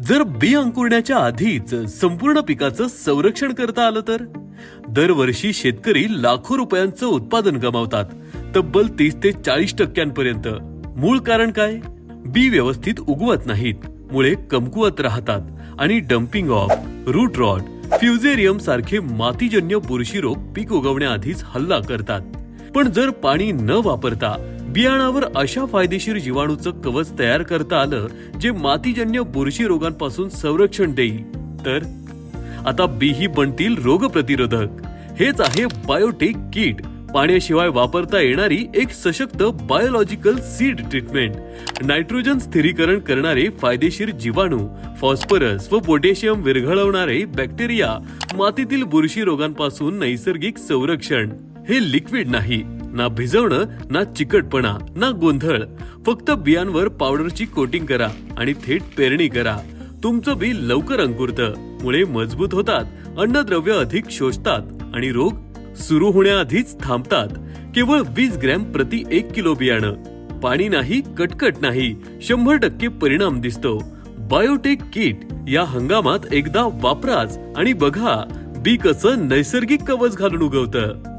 जर बी अंकुरण्याच्या आधीच संपूर्ण पिकाचं संरक्षण करता आलं तर? दरवर्षी शेतकरी लाखो रुपयांचं उत्पादन गमावतात तब्बल तीस ते चाळीस टक्क्यांपर्यंत. मूळ कारण काय? बी व्यवस्थित उगवत नाहीत मुळे कमकुवत राहतात आणि damping off root rot fusarium सारखे मातीजन्य बुरशी रोग पीक उगवण्याआधीच हल्ला करतात. पण जर पाणी न वापरता बियाणावर अशा फायदेशीर जीवाणूचं कवच तयार करता आलं जे मातीजन्य बुरशी रोगांपासून संरक्षण देईल. तर आता बीही बनतील रोगप्रतिरोधक हेच आहे बायोटेक किट. पाण्याशिवाय वापरता येणारी एक सशक्त बायोलॉजिकल सीड ट्रीटमेंट. नायट्रोजन स्थिरीकरण करणारे फायदेशीर जीवाणू फॉस्फरस व पोटॅशियम विरघळवणारे बॅक्टेरिया मातीतील बुरशी रोगांपासून नैसर्गिक संरक्षण. हे लिक्विड नाही. ना भिजवणं ना चिकटपणा ना गोंधळ. फक्त बियांवर पावडरची कोटिंग करा आणि थेट पेरणी करा. तुमचं बी लवकर अंकुरतं. मुळे मजबूत होतात. अन्नद्रव्य अधिक शोषतात आणि रोग सुरू होण्याआधीच थांबतात. केवळ वीस ग्रॅम प्रति एक किलो बियाणं. पाणी नाही कटकट नाही. शंभर टक्के परिणाम दिसतो. बायोटेक किट या हंगामात एकदा वापराच आणि बघा. बी कसं नैसर्गिक कवच घालून उगवतं.